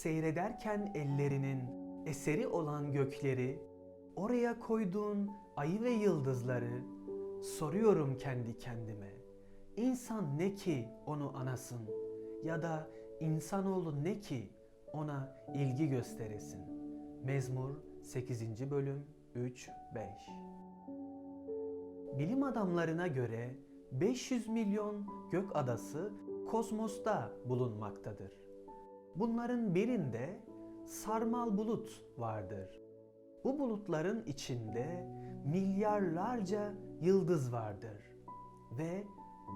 seyrederken ellerinin eseri olan gökleri, oraya koyduğun ayı ve yıldızları, soruyorum kendi kendime. İnsan ne ki onu anasın ya da insanoğlu ne ki ona ilgi gösteresin. Mezmur 8. bölüm 3 5 Bilim adamlarına göre 500 milyon gök adası kosmosta bulunmaktadır. Bunların birinde sarmal bulut vardır. Bu bulutların içinde milyarlarca yıldız vardır ve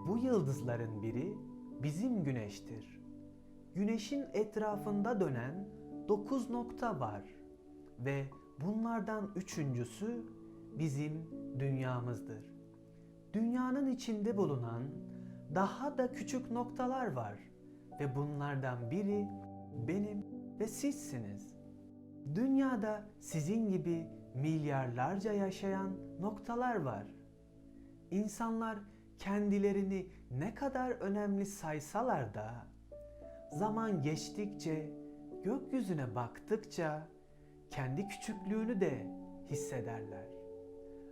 bu yıldızların biri bizim güneştir. Güneşin etrafında dönen 9 nokta var ve bunlardan üçüncüsü bizim dünyamızdır. Dünyanın içinde bulunan daha da küçük noktalar var ve bunlardan biri benim ve sizsiniz. Dünyada sizin gibi milyarlarca yaşayan noktalar var. İnsanlar kendilerini ne kadar önemli saysalar da zaman geçtikçe, gökyüzüne baktıkça kendi küçüklüğünü de hissederler.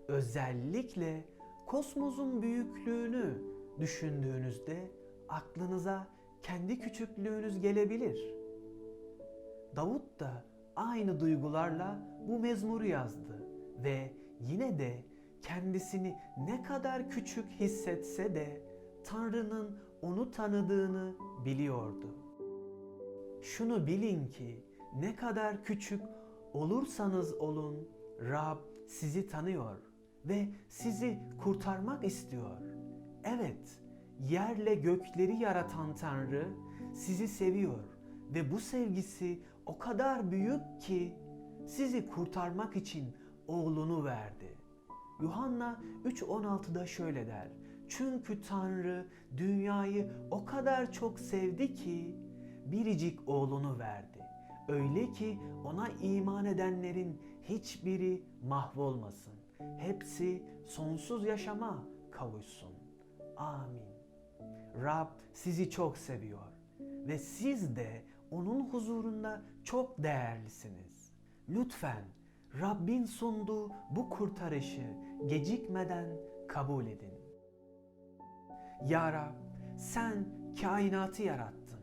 Özellikle kosmosun büyüklüğünü düşündüğünüzde aklınıza kendi küçüklüğünüz gelebilir. Davut da aynı duygularla bu mezmuru yazdı ve yine de kendisini ne kadar küçük hissetse de Tanrı'nın onu tanıdığını biliyordu. Şunu bilin ki ne kadar küçük olursanız olun Rab sizi tanıyor ve sizi kurtarmak istiyor. Evet, yerle gökleri yaratan Tanrı sizi seviyor ve bu sevgisi o kadar büyük ki sizi kurtarmak için oğlunu verdi. Yuhanna 3.16'da şöyle der. Çünkü Tanrı dünyayı o kadar çok sevdi ki biricik oğlunu verdi. Öyle ki ona iman edenlerin hiçbiri mahvolmasın. Hepsi sonsuz yaşama kavuşsun. Amin. Rab sizi çok seviyor ve siz de onun huzurunda çok değerlisiniz. Lütfen Rabbin sunduğu bu kurtarışı gecikmeden kabul edin. Ya Rab sen kainatı yarattın.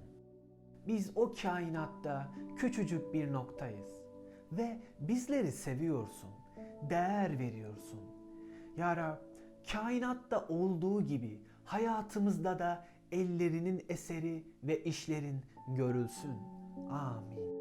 Biz o kainatta küçücük bir noktayız ve bizleri seviyorsun, değer veriyorsun. Ya Rab kainatta olduğu gibi hayatımızda da ellerinin eseri ve işlerin görülsün. Amin.